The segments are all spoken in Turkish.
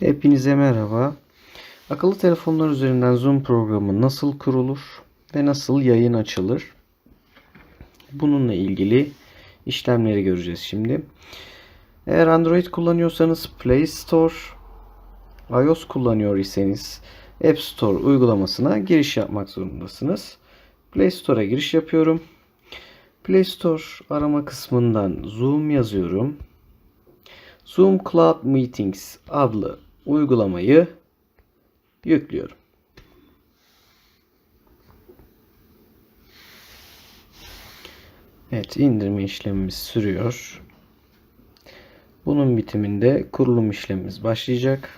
Hepinize merhaba. Akıllı telefonlar üzerinden Zoom programı nasıl kurulur ve nasıl yayın açılır? Bununla ilgili işlemleri göreceğiz şimdi. Eğer Android kullanıyorsanız Play Store, iOS kullanıyor iseniz App Store uygulamasına giriş yapmak zorundasınız. Play Store'a giriş yapıyorum. Play Store arama kısmından Zoom yazıyorum. Zoom Cloud Meetings adlı uygulamayı yüklüyorum. Evet indirme işlemimiz sürüyor. Bunun bitiminde kurulum işlemimiz başlayacak.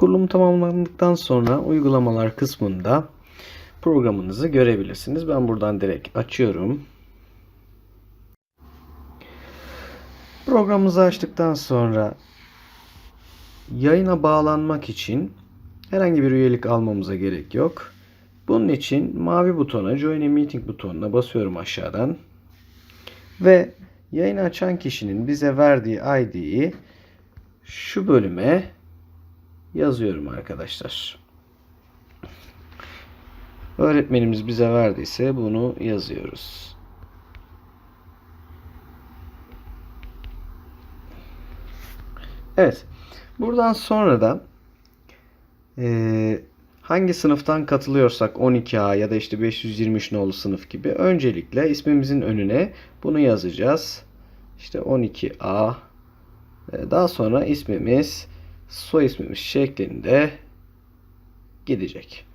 Kurulum tamamlandıktan sonra uygulamalar kısmında programınızı görebilirsiniz. Ben buradan direkt açıyorum. Programımızı açtıktan sonra yayına bağlanmak için herhangi bir üyelik almamıza gerek yok. Bunun için mavi butona Join a Meeting butonuna basıyorum aşağıdan. Ve yayını açan kişinin bize verdiği ID'yi şu bölüme yazıyorum arkadaşlar. Öğretmenimiz bize verdiyse bunu yazıyoruz. Evet. Buradan sonra da e, hangi sınıftan katılıyorsak 12A ya da işte 523 nolu sınıf gibi öncelikle ismimizin önüne bunu yazacağız. İşte 12A e, daha sonra ismimiz soy ismimiz şeklinde gidecek.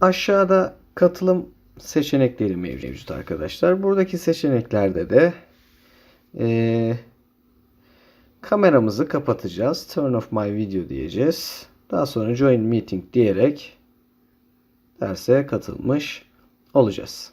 Aşağıda katılım seçenekleri mevcut arkadaşlar. Buradaki seçeneklerde de e, kameramızı kapatacağız. Turn off my video diyeceğiz. Daha sonra join meeting diyerek derse katılmış olacağız.